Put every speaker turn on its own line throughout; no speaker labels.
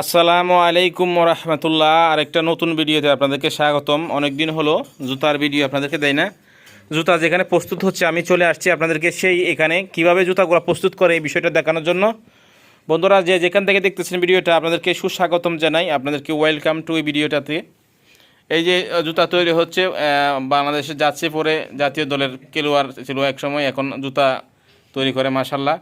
আসসালামু আলাইকুম রহমতুল্লাহ আরেকটা নতুন ভিডিওতে আপনাদেরকে স্বাগতম। অনেক দিন হলো জুতার ভিডিও আপনাদেরকে দেয় না। জুতা যেখানে প্রস্তুত হচ্ছে, আমি চলে আসছি আপনাদেরকে সেই এখানে। কীভাবে জুতাগুলো প্রস্তুত করে এই বিষয়টা দেখানোর জন্য। বন্ধুরা, যে যেখান থেকে দেখতেছেন ভিডিওটা, আপনাদেরকে সুস্বাগতম জানাই। আপনাদেরকে ওয়েলকাম টু এই ভিডিওটাতে। এই যে জুতা তৈরি হচ্ছে বাংলাদেশে যাচ্ছে পরে জাতীয় দলের খেলোয়াড় ছিল এক সময়, এখন জুতা তৈরি করে মাসাল্লাহ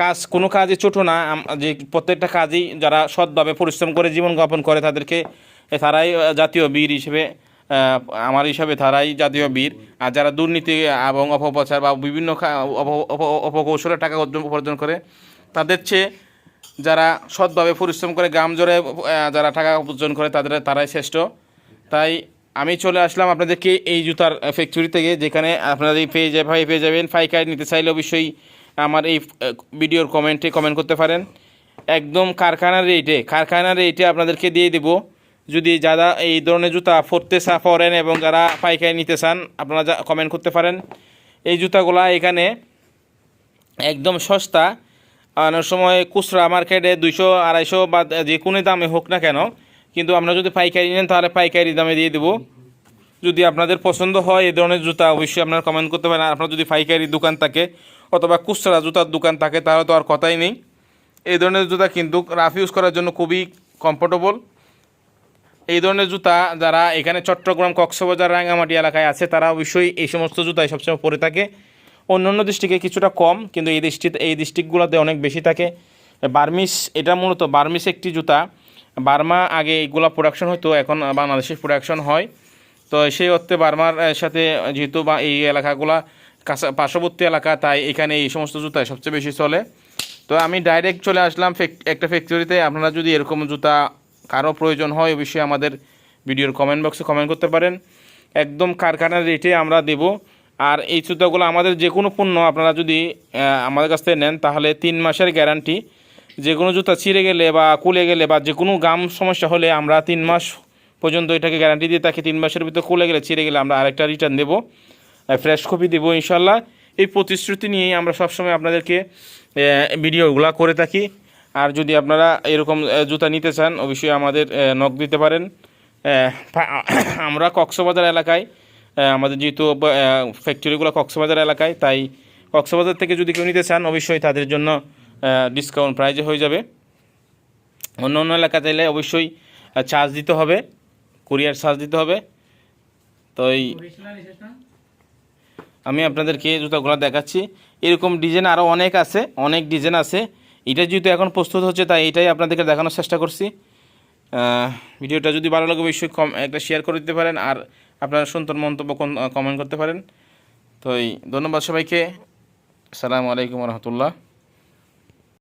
কাজ, কোনো কাজই ছোটো না। যে প্রত্যেকটা কাজই যারা সৎভাবে পরিশ্রম করে জীবনযাপন করে তাদেরকে তারাই জাতীয় বীর হিসেবে আমার হিসাবে তারাই জাতীয় বীর। আর যারা দুর্নীতি এবং অপপ্রচার বা বিভিন্ন অপকৌশলে টাকা উপার্জন করে, তাদের চেয়ে যারা সৎভাবে পরিশ্রম করে গ্রাম জোরে যারা টাকা উপার্জন করে তাদের, তারাই শ্রেষ্ঠ। তাই আমি চলে আসলাম আপনাদেরকে এই জুতার ফ্যাক্টরি থেকে, যেখানে আপনারা পেয়ে যাবে ভাই পেয়ে যাবেন ফাইকার নিতে চাইলে অবশ্যই আমার এই ভিডিওর কমেন্টে কমেন্ট করতে পারেন। একদম কারখানার রেটে কারখানার রেটে আপনাদেরকে দিয়ে দেব। যদি যারা এই ধরনের জুতা পরতে চা, পরেন এবং যারা পাইকারি নিতে চান, আপনারা যা কমেন্ট করতে পারেন। এই জুতাগুলা এখানে একদম সস্তা। অনেক সময় খুচরা মার্কেটে দুইশো, আড়াইশো বা যে কোনো দামে হোক না কেন, কিন্তু আমরা যদি পাইকারি নেন, তাহলে পাইকারি দামে দিয়ে দেবো। যদি আপনাদের পছন্দ হয় এই ধরনের জুতা, অবশ্যই আপনারা কমেন্ট করতে পারেন। আর আপনার যদি পাইকারি দোকান থাকে অথবা খুচরা জুতার দোকান থাকে, তাহলে তো আর কথাই নেই। এই ধরনের জুতা কিন্তু রাফ ইউজ করার জন্য খুবই কমফোর্টেবল এই ধরনের জুতা যারা এখানে চট্টগ্রাম, কক্সবাজার, রাঙ্গামাটি এলাকায় আছে, তারা অবশ্যই এই সমস্ত জুতাই সবসময় পরে থাকে। অন্য অন্য ডিস্ট্রিক্টে কিছুটা কম, কিন্তু এই ডিস্ট্রিক্ট এই ডিস্ট্রিক্টগুলোতে অনেক বেশি থাকে। বার্মিস, এটা মূলত বার্মিস একটি জুতা। বার্মা আগে এইগুলা প্রোডাকশন হতো, এখন বাংলাদেশে প্রোডাকশন হয়। তো সেই অর্থে বার্মার সাথে যেহেতু বা এই এলাকাগুলা কাছা পার্শ্ববর্তী এলাকা, তাই এখানে এই সমস্ত জুতাই সবচেয়ে বেশি চলে। তো আমি ডাইরেক্ট চলে আসলাম একটা ফ্যাক্টরিতে আপনারা যদি এরকম জুতা কারও প্রয়োজন হয়, অবশ্যই আমাদের ভিডিওর কমেন্ট বক্সে কমেন্ট করতে পারেন। একদম কারখানার রেটে আমরা দেব। আর এই জুতাগুলো আমাদের যে কোনো পণ্য আপনারা যদি আমাদের কাছ থেকে নেন, তাহলে তিন মাসের গ্যারান্টি যে কোনো জুতা ছিঁড়ে গেলে বা কুলে গেলে বা যে কোনো গাম সমস্যা হলে আমরা তিন মাস পর্যন্ত এটাকে গ্যারান্টি দিয়ে তাকে তিন মাসের ভিতরে খুলে গেলে ছিঁড়ে গেলে আমরা আরেকটা রিটার্ন দেবো ফ্রেশ কপি দেবো ইনশাল্লাহ এই প্রতিশ্রুতি নিয়েই আমরা সবসময় আপনাদেরকে ভিডিওগুলো করে থাকি। আর যদি আপনারা এরকম জুতা নিতে চান, অবশ্যই আমাদের নখ দিতে পারেন। আমরা কক্সবাজার এলাকায় আমাদের যেহেতু ফ্যাক্টরিগুলো কক্সবাজার এলাকায়, তাই কক্সবাজার থেকে যদি কেউ নিতে চান, অবশ্যই তাদের জন্য ডিসকাউন্ট প্রাইজে হয়ে যাবে। অন্য অন্য এলাকা চাইলে অবশ্যই চার্জ দিতে হবে। কুরিয়ার চার্জ দিতে হবে। তো এই আমি আপনাদেরকে জুতাগুলো দেখাচ্ছি। এরকম ডিজাইন আরও অনেক আছে, অনেক ডিজাইন আছে। এটা যেহেতু এখন প্রস্তুত হচ্ছে, তাই এটাই আপনাদেরকে দেখানোর চেষ্টা করছি। ভিডিওটা যদি ভালো লাগে অবশ্যই কম একটা শেয়ার করে দিতে পারেন, আর আপনারা সুন্দর মন্তব্য কমেন্ট করতে পারেন। তো এই, ধন্যবাদ সবাইকে। আসসালামু আলাইকুম রহমতুল্লাহ।